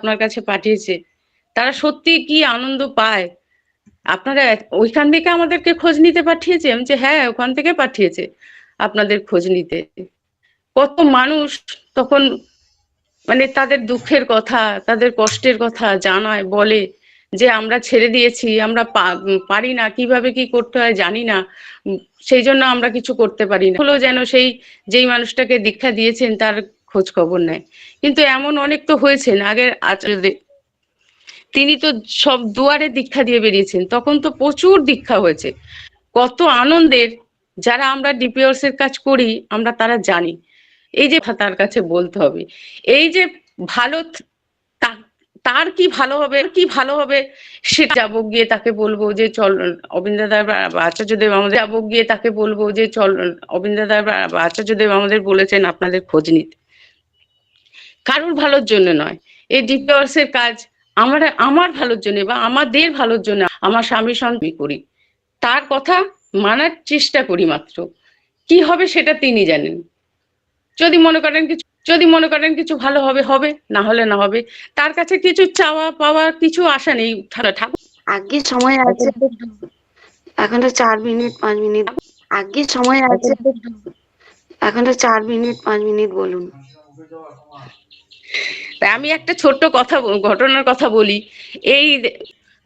আপনার কাছে পাঠিয়েছে, তারা সত্যি কি আনন্দ পায়? আপনারা ওইখান থেকে আমাদেরকে খোঁজ নিতে পাঠিয়েছেন যে হ্যাঁ ওখান থেকে পাঠিয়েছে আপনাদের খোঁজ নিতে। কত মানুষ তখন মানে তাদের দুঃখের কথা, তাদের কষ্টের কথা জানায়, বলে যে আমরা ছেড়ে দিয়েছি, আমরা পারি না, কীভাবে কি করতে হয় জানি না। সেই জন্য আমরা কিছু করতে পারি না। হলো যেন সেই, যেই মানুষটাকে দীক্ষা দিয়েছেন, তার খোঁজ খবর নেয়। কিন্তু এমন অনেক তো হয়েছেন আগের আচার্যদের তিনি তো সব দুয়ারে দীক্ষা দিয়ে বেরিয়েছেন, তখন তো প্রচুর দীক্ষা হয়েছে। কত আনন্দের, যারা আমরা ডিপিওর্স এর কাজ করি, আমরা তারা জানি। এই যে তার কাছে বলতে হবে, এই যে ভালো তার কি ভালো হবে কি ভালো হবে, সেটা যাব গিয়ে তাকে বলব যে চল অবিন্দাদার আচার্যদেব আমাদের, যাব গিয়ে তাকে বলব যে চল অবিন্দাদার আচার্যদেব আমাদের বলেছেন আপনাদের খোঁজ নিতে। কারুর ভালোর জন্য নয়। এই ডিপিওর্স এর কাজ আমার আমার ভালোর জন্য বা আমাদের ভালোর জন্য আমার স্বামী সঙ্গে করি। তার কথা মানার চেষ্টা করি মাত্র। কি হবে সেটা তিনি জানেন। যদি মনে করেন কিছু, যদি মনে করেন কিছু ভালো হবে হবে, না হলে না হবে, তার কাছে কিছু চাওয়া পাওয়া কিছু আশা নেই। ঠাকুর আগে সময় আছে। এখন তো চার মিনিট, পাঁচ মিনিট। আগে সময় আছে। এখন তো চার মিনিট, পাঁচ মিনিট বলুন। তাই আমি একটা ছোট্ট কথা ঘটনার কথা বলি। এই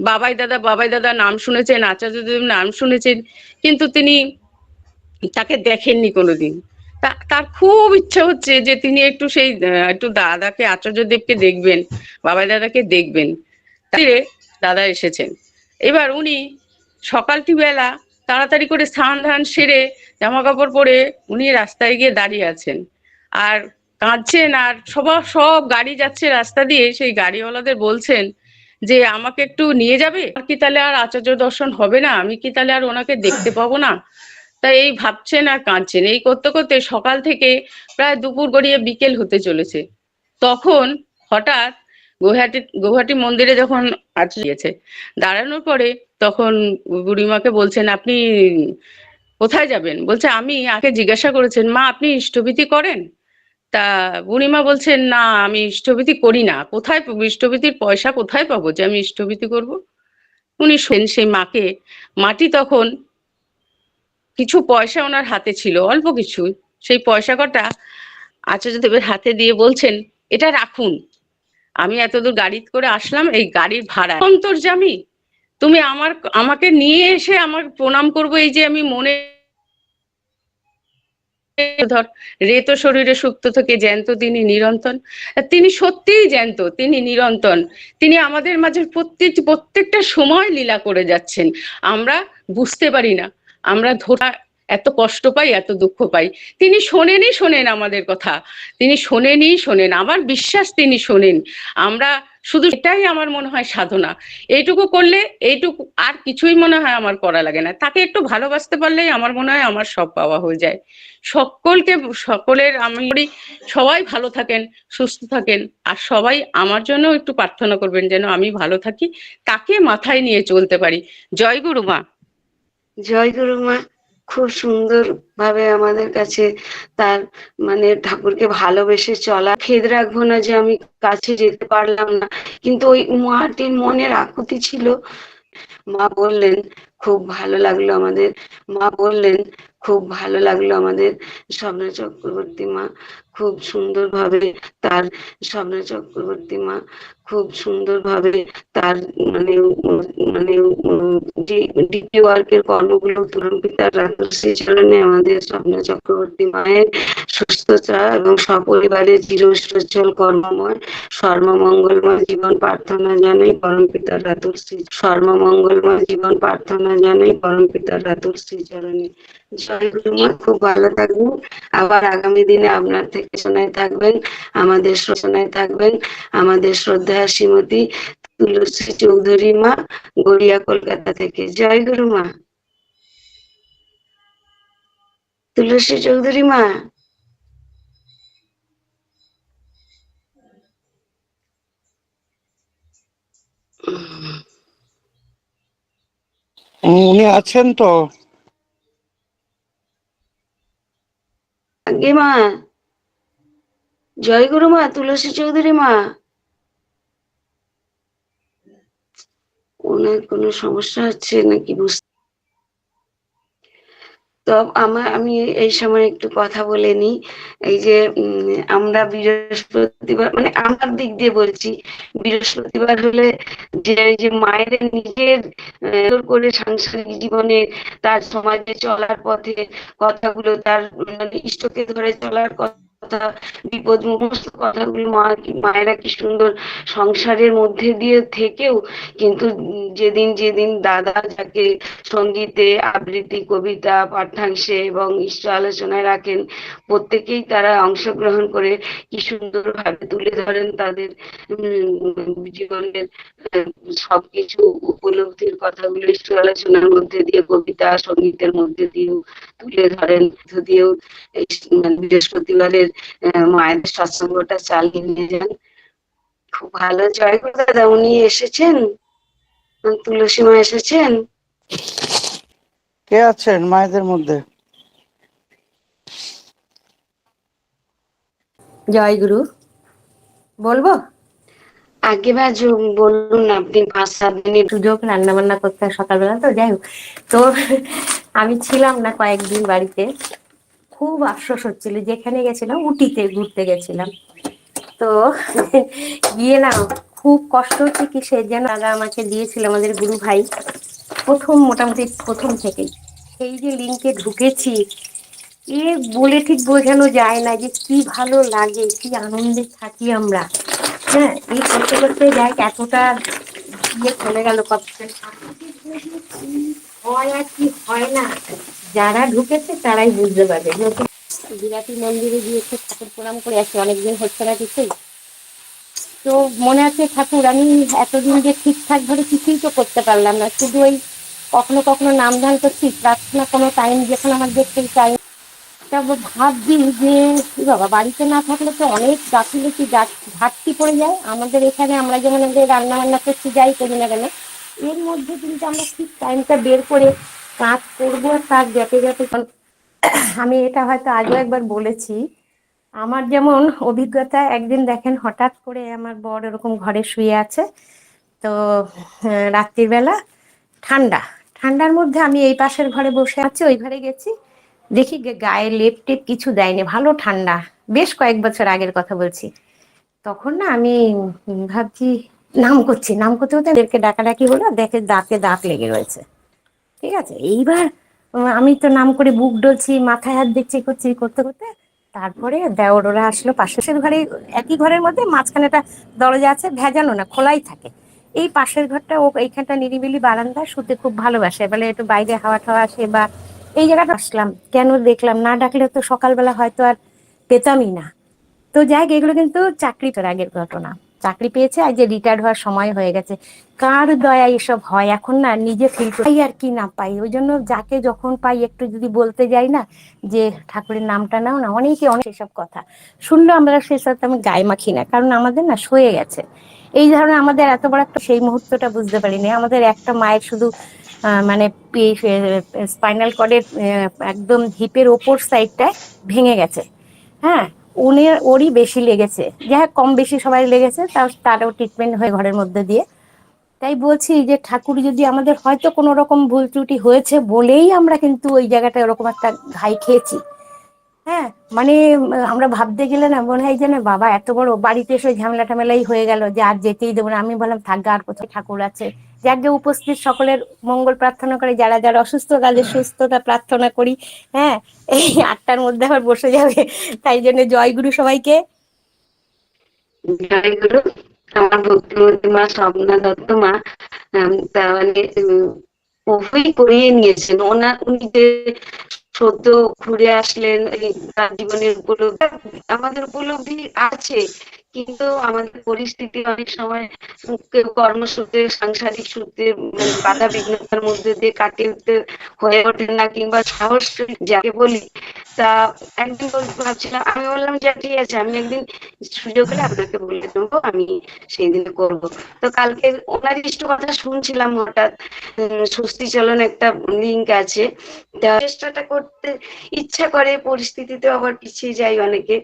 বাবাই দাদা বাবাই দাদা নাম শুনেছেন আচার্যদেব নাম শুনেছেন, কিন্তু তিনি তাকে দেখেননি কোনোদিন। তার খুব ইচ্ছা হচ্ছে যে তিনি একটু সেই একটু দাদাকে আচার্যদেবকে দেখবেন, বাবাই দাদাকে দেখবেন। দাদা এসেছেন। এবার উনি সকালটি বেলা তাড়াতাড়ি করে স্নান ধান সেরে জামা কাপড় পরে উনি রাস্তায় গিয়ে দাঁড়িয়ে আছেন। আর কাঁদছেন আর সবার সব গাড়ি যাচ্ছে রাস্তা দিয়ে, সেই গাড়িওয়ালাদের বলছেন যে, আমাকে একটু নিয়ে যাবে? কি তাহলে আর আচার্য দর্শন হবে না? আমি কি তাহলে আর ওনাকে দেখতে পাবো না? তাই এই ভাবছেন আর কাঁদছেন। এই করতে করতে সকাল থেকে প্রায় দুপুর গড়িয়ে বিকেল হতে চলেছে। তখন হঠাৎ গুহাটি গুহাটি মন্দিরে যখন আচরিয়েছে দাঁড়ানোর পরে তখন বুড়িমাকে বলছেন, আপনি কোথায় যাবেন? বলছে, আমি, আগে জিজ্ঞাসা করেছেন, মা, আপনি ইষ্টভীতি করেন? তা বুড়িমা বলছেন, না, আমি ইষ্টভীতি করি না। কোথায় ইষ্টভীতির পয়সা কোথায় পাবো যে আমি ইষ্টভীতি করব? উনি শোনেন সেই মাকে, মাটি তখন কিছু পয়সা ওনার হাতে ছিল, অল্প কিছু। সেই পয়সা কটা আচার্যদেবের হাতে দিয়ে বলছেন, এটা রাখুন। আমি এতদূর গাড়ি করে আসলাম, এই গাড়ির ভাড়া অন্তর্জামী তুমি আমার, আমাকে নিয়ে এসে আমার প্রণাম করব, এই যে আমি মনে ধর রেত শরীরে সুক্ত থেকে জ্যান্ত, তিনি নিরন্তন। তিনি সত্যিই জ্যান্ত, তিনি নিরন্তন। তিনি আমাদের মাঝে প্রত্যেক, প্রত্যেকটা সময় লীলা করে যাচ্ছেন। আমরা বুঝতে পারি না। আমরা ধরা এত কষ্ট পাই, এত দুঃখ পাই। তিনি শোনেনই শোনেন আমাদের কথা। তিনি শোনেনই শোনেন। আমার বিশ্বাস তিনি শোনেন। আমরা শুধু এটাই আমার মনে হয় সাধনা। এইটুকু করলে এইটুকু আর কিছুই মনে হয় আমার করা লাগে না। তাকে একটু ভালোবাসতে পারলেই আমার মনে হয় আমার সব পাওয়া হয়ে যায়। সকলকে, সকলের আমি সবাই ভালো থাকেন, সুস্থ থাকেন। আর সবাই আমার জন্য একটু প্রার্থনা করবেন যেন আমি ভালো থাকি, তাকে মাথায় নিয়ে চলতে পারি। জয় গুরু মা জয় গুরু মা খুব সুন্দর ভাবে আমাদের কাছে তার মানে ঠাকুরকে ভালোবেসে চলা। খেদ রাখব না যে আমি কাছে যেতে পারলাম না। কিন্তু ওই মাটির মনের আকুতি ছিল। মা বললেন, খুব ভালো লাগল আমাদের। মা বললেন, খুব ভালো লাগল আমাদের স্বপ্ন চক্রবর্তী মা। খুব সুন্দরভাবে তার স্বপ্ন চক্রবর্তী মা খুব সুন্দরভাবে তার মানে মানে ডিপি ওয়ার্কের কর্মগুলো তরুণ পিতার রাত্রশ্রী চরণে আমাদের স্বপ্ন চক্রবর্তী মায়ের সুস্থতা এবং সপরিবারের চিরসজ্জল কর্মময়, সর্বমঙ্গলময় জীবন প্রার্থনা জানাই, পরম পিতার রাতুশ্রী সর্বমঙ্গলময় জীবন প্রার্থনা জানাই, পরম পিতার রাতুশ্রী চরণে। জয় গুরুমা খুব ভালো থাকবেন। আবার আগামী দিনে আপনার থেকে শোনায় থাকবেন আমাদের শোনায় থাকবেন আমাদের শ্রদ্ধা শ্রীমতী তুলসী চৌধুরী মা গড়িয়া কলকাতা থেকে। জয় গুরু মা। তুলসী চৌধুরী মা। উনি আছেন তো? আগে মা। জয় গুরু মা, তুলসী চৌধুরী মা। ওনার কোনো সমস্যা হচ্ছে নাকি বুঝতে তো আমার আমি এই সময় একটু কথা বলে নিই এই যে আমরা বৃহস্পতিবার মানে আমার দিক দিয়ে বলছি, বৃহস্পতিবার হলে যে যে মায়ের নিজের করে সাংসারিক জীবনে তার সমাজে চলার পথে কথাগুলো, তার মানে ইষ্টকে ধরে চলার কথা বিপদ মুখস্ত কথাগুলো মা, মায়েরা কি সুন্দর সংসারের মধ্যে দিয়ে থেকেও কিন্তু যেদিন যেদিন দাদা যাকে সঙ্গীতে আবৃত্তি, কবিতা, পাঠ্যাংশে এবং ঈশ্বর আলোচনায় রাখেন, প্রত্যেকেই তারা অংশগ্রহণ করে কি সুন্দরভাবে তুলে ধরেন তাদের জীবনের সবকিছু উপলব্ধির কথাগুলো ঈশ্বর আলোচনার মধ্যে দিয়ে, কবিতা, সঙ্গীতের মধ্যে দিয়েও তুলে ধরেন। দিয়েও বৃহস্পতিবারের মায়ের সৎসঙ্গটা চালিয়ে নিয়ে যান। খুব ভালো জয় গো দাদা উনি এসেছেন? তুলসী মা এসেছেন? কে আছেন মায়েদের মধ্যে? জয় গুরু। বলব? আগে বা বলুন আপনি পাঁচ সাত মিনিট সুযোগ রান্না বান্না করতে হয় সকালবেলা তো যাই হোক। তো আমি ছিলাম না কয়েকদিন বাড়িতে। খুব আফসোস হচ্ছিল, যেখানে গেছিলাম উটিতে ঘুরতে গেছিলাম। তো গিয়ে না খুব কষ্ট হচ্ছে কি সে যেন দাদা আমাকে দিয়েছিল আমাদের গুরু ভাই, প্রথম মোটামুটি প্রথম থেকেই। সেই যে লিঙ্কে ঢুকেছি, এ বলে ঠিক বোঝানো যায় না যে কি ভালো লাগে, কি আনন্দে থাকি আমরা। হ্যাঁ এই করতে করতে যাই এতটা ইয়ে চলে গেল কত হয় আর কি হয় না। যারা ঢুকেছে তারাই বুঝতে পারবে। বিরাটি মন্দিরে গিয়েছে ঠাকুর প্রণাম করে আসছে অনেকদিন হচ্ছে না কিছুই তো মনে আছে ঠাকুর, আমি এতদিন যে ঠিকঠাক ভাবে কিছুই তো করতে পারলাম না, শুধু ওই কখনো কখনো নাম ধান করছি, প্রার্থনা কোনো টাইম যখন আমার দেখতে চাই। তা ভাবছি যে বাবা, বাড়িতে না থাকলে তো অনেক গাফিলতি ঘাটতি পড়ে যায়। আমাদের এখানে আমরা যেমন রান্না বান্না করছি যাই করি না কেন, এর মধ্যে কিন্তু আমরা ঠিক টাইমটা বের করে কাজ করব আর তার যাতে যাতে আমি এটা হয়তো আগেও একবার বলেছি। আমার যেমন অভিজ্ঞতা একদিন দেখেন হঠাৎ করে আমার বর এরকম ঘরে শুয়ে আছে। তো আহ, রাত্রিবেলা ঠান্ডা। ঠান্ডার মধ্যে আমি এই পাশের ঘরে বসে আছি ওই ঘরে গেছি। দেখি গায়ে লেপ টেপ কিছু দেয়নি। ভালো ঠান্ডা। বেশ কয়েক বছর আগের কথা বলছি। তখন না আমি ভাবছি নাম করছি নাম করতে করতে ডাকাডাকি হলো দেখে দাঁতে দাঁত লেগে রয়েছে। ঠিক আছে? এইবার আমি তো নাম করে বুক ডলছি, মাথায় হাত দিচ্ছি করছি, করতে করতে। তারপরে দেওররা আসলো পাশের ঘরে, একই ঘরের মধ্যে মাঝখানে একটা দরজা আছে, ভেজানো না, খোলাই থাকে। এই পাশের ঘরটা, ও এইখানটা নিরিবিলি বারান্দা, শুতে খুব ভালোবাসে। বলে একটু বাইরে হাওয়া টাওয়া আসে বা এই জায়গাটা আসলাম, কেন দেখলাম? না ডাকলে তো সকালবেলা হয়তো আর পেতামই না। তো যাই এগুলো কিন্তু চাকরি তোর আগের ঘটনা। চাকরি পেয়েছে আর যে রিটায়ার্ড হওয়ার সময় হয়ে গেছে। কার দয়া এসব হয়? এখন না নিজে ফিল পাই আর কি না পাই। ওই জন্য যাকে যখন পাই, একটু যদি বলতে যাই না, যে ঠাকুরের নামটা নাও না, অনেকে অনেক এসব কথা। শুনলে আমরা সেসব আমি গায়ে মাখি না, কারণ আমাদের না সয়ে গেছে। এই ধরনের আমাদের এত বড় একটা সেই মুহূর্তটা বুঝতে পারিনি। আমাদের একটা মায়ের শুধু মানে স্পাইনাল কর্ডের একদম হিপের ওপর সাইডটায় ভেঙে গেছে। হ্যাঁ? উনি, ওরই বেশি লেগেছে। যাই কম বেশি সবাই লেগেছে, তাও তারও ট্রিটমেন্ট হয়ে ঘরের মধ্যে দিয়ে। তাই বলছি যে, ঠাকুর যদি আমাদের হয়তো কোনো রকম ভুল ত্রুটি হয়েছে বলেই আমরা কিন্তু ওই জায়গাটা ওরকম একটা ঘাই খেয়েছি। হ্যাঁ মানে আমরা ভাবতে গেলে না, মনে হয় যেন বাবা এত বড় বাড়িতে এসে ঝামেলা টামেলাই হয়ে গেল যে আর যেতেই দেবো না। আমি বললাম থাকবে আর কোথায় ঠাকুর আছে? যাকে উপস্থিত সকলের মঙ্গল প্রার্থনা করে। যারা যারা অসুস্থ তাদের সুস্থতা প্রার্থনা করি। হ্যাঁ এই আটটার মধ্যে আবার বসে যাবে। তাই জন্য জয়গুরু সবাইকে। জয় গুরু আমার ভক্তিমতী মা স্বপ্না দত্ত মা তাহলে উম, করিয়ে নিয়েছেন। ওনার উনি যে সদ্য ঘুরে আসলেন এই তার জীবনের উপলব্ধি আমাদের উপলব্ধি আছে। কিন্তু আমাদের পরিস্থিতি অনেক সময় কেউ কর্মসূত্রে, সাংসারিক সূত্রে মানে বাধা বিঘ্নতার মধ্যে দিয়ে কাটিয়ে উঠতে হয়ে ওঠে না কিংবা সাহস যাকে বলি, তা একদিন ভাবছিলাম, আমি বললাম যে ঠিক আছে, আমি একদিন সুযোগ হলে আপনাকে বলে দেবো, আমি সেই দিন করব। তো কালকে ওনার একটু কথা শুনছিলাম হঠাৎ স্বস্তি চলন একটা লিঙ্ক আছে, তা চেষ্টাটা করতে ইচ্ছা করে পরিস্থিতিতে আবার পিছিয়ে যায় অনেকে,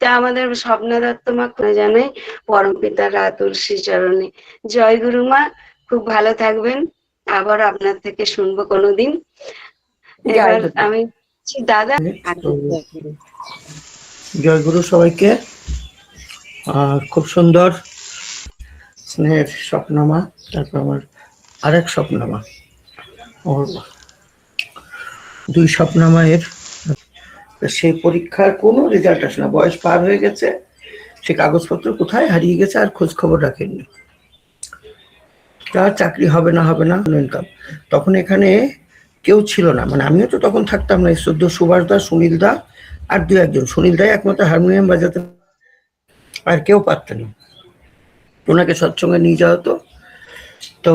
তা আমাদের স্বপ্না দত্ত মা জানাই পরম পিতার আতুল শ্রীচরণে। জয় গুরু মা খুব ভালো থাকবেন। আবার আপনার থেকে শুনব কোনোদিন। এবার আমি দাদা জয় গুরু। সবাইকে। আর খুব সুন্দর স্নেহের স্বপ্নামা তারপর আমার আরেক স্বপ্নামা ওর দুই স্বপ্নামায়ের। সেই পরীক্ষার কোনো রেজাল্ট আসে না। বয়স পার হয়ে গেছে। সে কাগজপত্র কোথায় হারিয়ে গেছে আর খোঁজ খবর রাখেননি। তার চাকরি হবে না হবে না ইনকাম তখন এখানে কেউ ছিল না। মানে আমিও তো তখন থাকতাম না সদ্য সুভাষ দা সুনীল দা আর দু একজন। সুনীল দাই একমাত্র হারমোনিয়াম বাজাতে আর কেউ পারত না। ওনাকে সৎসঙ্গে নিয়ে যাওয়া হতো। তো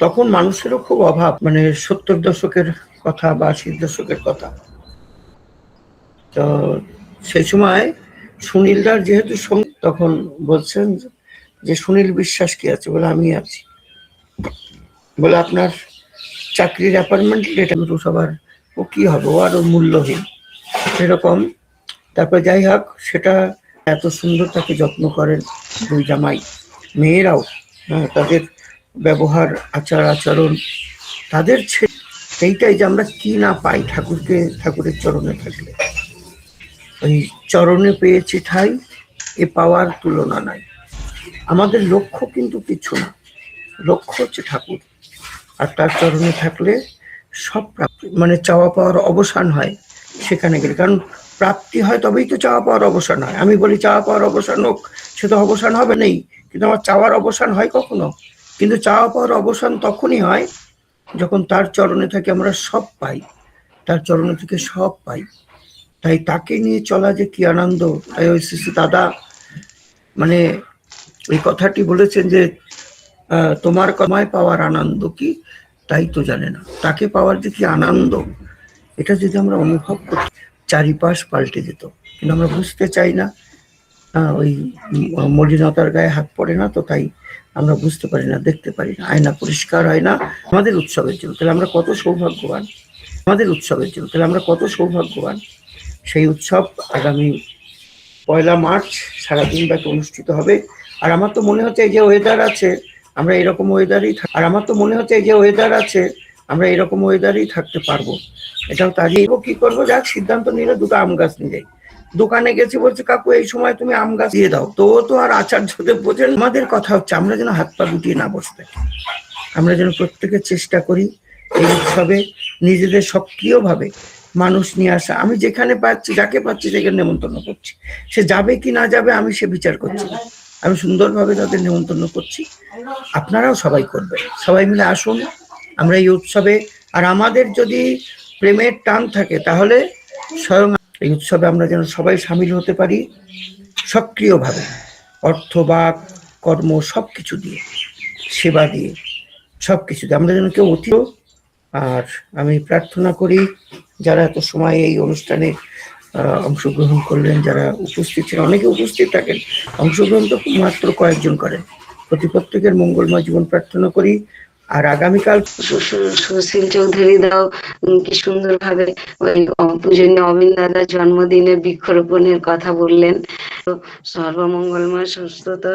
তখন মানুষেরও খুব অভাব মানে সত্তর দশকের কথা বা আশির দশকের কথা। তো সেই সময় সুনীলদার যেহেতু তখন বলছেন যে সুনীল বিশ্বাস কি আছে বলে আমি আছি। বলে আপনার চাকরির অ্যাপয়েন্টমেন্ট লেটার তো সবার ও কি হবে? ও আরও মূল্যহীন। সেরকম। তারপর যাই হোক সেটা এত সুন্দর তাকে যত্ন করেন দুই জামাই। মেয়েরাও হ্যাঁ, তাদের ব্যবহার আচার আচরণ তাদের এইটাই যে আমরা কি না পাই ঠাকুরকে ঠাকুরের চরণে থাকলে। ওই চরণে পেয়েছি ঠাই, এ পাওয়ার তুলনা নাই। আমাদের লক্ষ্য কিন্তু কিছু না। লক্ষ্য হচ্ছে ঠাকুর। আর তার চরণে থাকলে সব প্রাপ্তি মানে চাওয়া পাওয়ার অবসান হয় সেখানে গেলে। কারণ প্রাপ্তি হয় তবেই তো চাওয়া পাওয়ার অবসান হয়। আমি বলি চাওয়া পাওয়ার অবসান হোক, সে তো অবসান হবে নেই। কিন্তু আমার চাওয়ার অবসান হয় কখনো? কিন্তু চাওয়া পাওয়ার অবসান তখনই হয় যখন তার চরণে থেকে আমরা সব পাই। তার চরণে থেকে সব পাই। তাই তাকে নিয়ে চলা যে কি আনন্দ তাই ওই শিশু দাদা মানে এই কথাটি বলেছেন যে তোমার কমায় পাওয়ার আনন্দ কি? তাই তো জানে না। তাকে পাওয়ার যে কি আনন্দ, এটা যদি আমরা অনুভব করতে, চারিপাশ পাল্টে যেত। কিন্তু আমরা বুঝতে চাই না। ওই মলিনতার গায়ে হাত পড়ে না তো তাই আমরা বুঝতে পারি না, দেখতে পারি না। আয়না পরিষ্কার হয় না, আমাদের উৎসবের জন্য। তাহলে আমরা কত সৌভাগ্যবান। আমাদের উৎসবের জন্য। তাহলে আমরা কত সৌভাগ্যবান। সেই উৎসব আগামী পয়লা মার্চ সারাদিন ব্যাপী অনুষ্ঠিত হবে। আর আমার তো মনে হচ্ছে এই যে ওয়েদার আছে, আমরা এরকম ওয়েদারই আর আমার তো মনে হচ্ছে এই যে ওয়েদার আছে, আমরা এরকম ওয়েদারই থাকতে পারব। এটাও তাড়িয়ে কি করব? যাক, সিদ্ধান্ত নিলে দুটো আম গাছ নিয়ে যাই। দোকানে গেছি, বলছে, কাকু, এই সময় তুমি আম গাছ দিয়ে দাও। তো তো আর আচার্যদের বোঝেন আমাদের কথা হচ্ছে, আমরা যেন হাত পা গুটিয়ে না বসতে আমরা যেন প্রত্যেকে চেষ্টা করি এই উৎসবে নিজেদের সক্রিয়ভাবে মানুষ নিয়ে আসা। আমি যেখানে পাচ্ছি, যাকে পাচ্ছি সেখানে নেমন্তন্ন করছি। সে যাবে কি না যাবে, আমি সে বিচার করছি না। আমি সুন্দরভাবে তাদের নেমন্তন্ন করছি। আপনারাও সবাই করবেন। সবাই মিলে আসুন। আমরা এই উৎসবে, আর আমাদের যদি প্রেমের টান থাকে, তাহলে স্বয়ং এই উৎসবে আমরা যেন সবাই সামিল হতে পারি, সক্রিয়ভাবে। অর্থ বা কর্ম সব কিছু দিয়ে, সেবা দিয়ে সব কিছু দিয়ে। আমরা যেন কেউ অতি আর আমি প্রার্থনা করি যারা এত সময় এই অনুষ্ঠানে অংশগ্রহণ করলেন, যারা উপস্থিত ছিলেন, অনেকে উপস্থিত থাকেন, অংশগ্রহণ তো মাত্র কয়েকজন করেন। প্রতি প্রত্যেকের মঙ্গলময় জীবন প্রার্থনা করি। আর আগামীকাল সুশীল চৌধুরী দাও কি সুন্দর ভাবে ওই পূজনীয় অমিন দাদার জন্মদিনে বৃক্ষরোপণের কথা বললেন। সর্বমঙ্গলময় সুস্থতা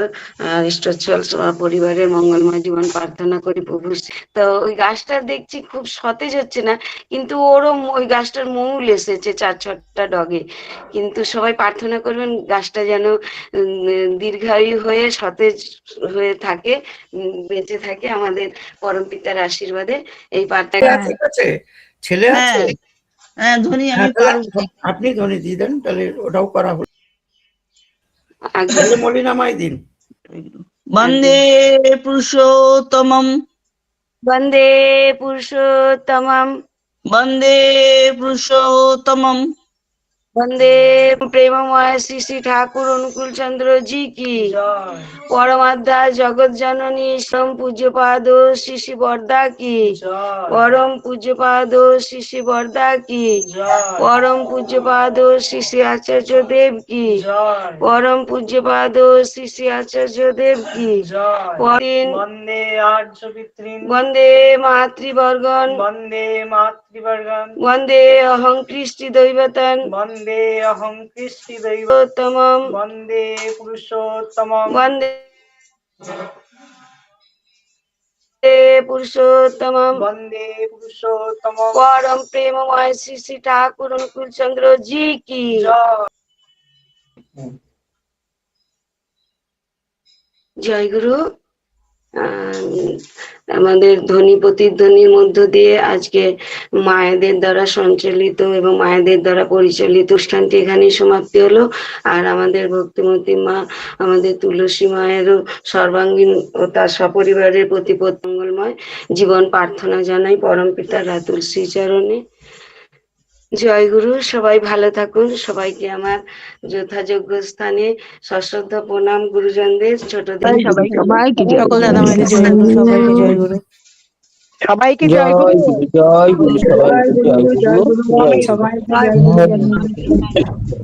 পরিবারের মঙ্গলময় জীবন প্রার্থনা করি প্রভু তো ওই গাছটা দেখছি খুব সতেজ হচ্ছে না, কিন্তু ওরও ওই গাছটার মৌল এসেছে চার ছটা ডগে। কিন্তু সবাই প্রার্থনা করবেন গাছটা যেন দীর্ঘায়ু হয়ে সতেজ হয়ে থাকে বেঁচে থাকে আমাদের পরম পিতার আশীর্বাদে এই পাঠটা আছে ছেলে হ্যাঁ। আছে? হ্যাঁ ধনী আমি হ্যাঁ, আপনি ধনী দিয়ে দেন তাহলে ওটাও করা হলো। আগে মলিনামাই দিন। বন্দে পুরুষোত্তমম। বন্দে পুরুষোত্তমম। বন্দে পুরুষোত্তমম। বন্দে প্রেমময় শ্রী শ্রী ঠাকুর অনুকূল চন্দ্র জি কি। পরমাধ্যা জগৎ জননী শ্রম পূজ্যপাদ শ্রী শ্রী বর্দা কি। পরম পূজ্যপাদ শ্রী শ্রী বর্দা কি। পরম পূজ্যপাদ শ্রী শ্রী আচার্য দেব কি। পরম পূজ্যপাদ শ্রী শ্রী আচার্য দেব কি। বন্দে মাতৃবর্গন। বন্দে মাতৃবর্গন বন্দে অহং কৃষ্টি দৈবতন বন্দে অহং কৃষ্টি দৈব উত্তমম বন্দে পুরুষোত্তম বন্দে পুরুষোত্তমম বন্দে পুরুষোত্তম পরম প্রেমময় শ্রী শ্রী ঠাকুর অনুকূল চন্দ্র জি কি জয় জয় গুরু আম, আমাদের ধ্বনি প্রতিধ্বনির মধ্য দিয়ে আজকে মায়েদের দ্বারা সঞ্চালিত এবং মায়েদের দ্বারা পরিচালিত অনুষ্ঠানটি এখানেই সমাপ্তি হলো। আর আমাদের ভক্তিমতী মা, আমাদের তুলসী মায়েরও সর্বাঙ্গীন ও তার সপরিবারের প্রতি মঙ্গলময় জীবন প্রার্থনা জানাই। পরম পিতার রাতুল শ্রীচরণে। জয় গুরু সবাই ভালো থাকুন। সবাইকে আমার যথাযোগ্য স্থানে সশ্রদ্ধ প্রণাম গুরুজনদের ছোট সবাইকে সকল দাদা জয় গুরু। সবাইকে জয় গুরু। সবাইকে জয় গুরু। জয় গুরু সবাইকে জয় গুরু। জয় গুরু। সবাইকে জয় গুরু।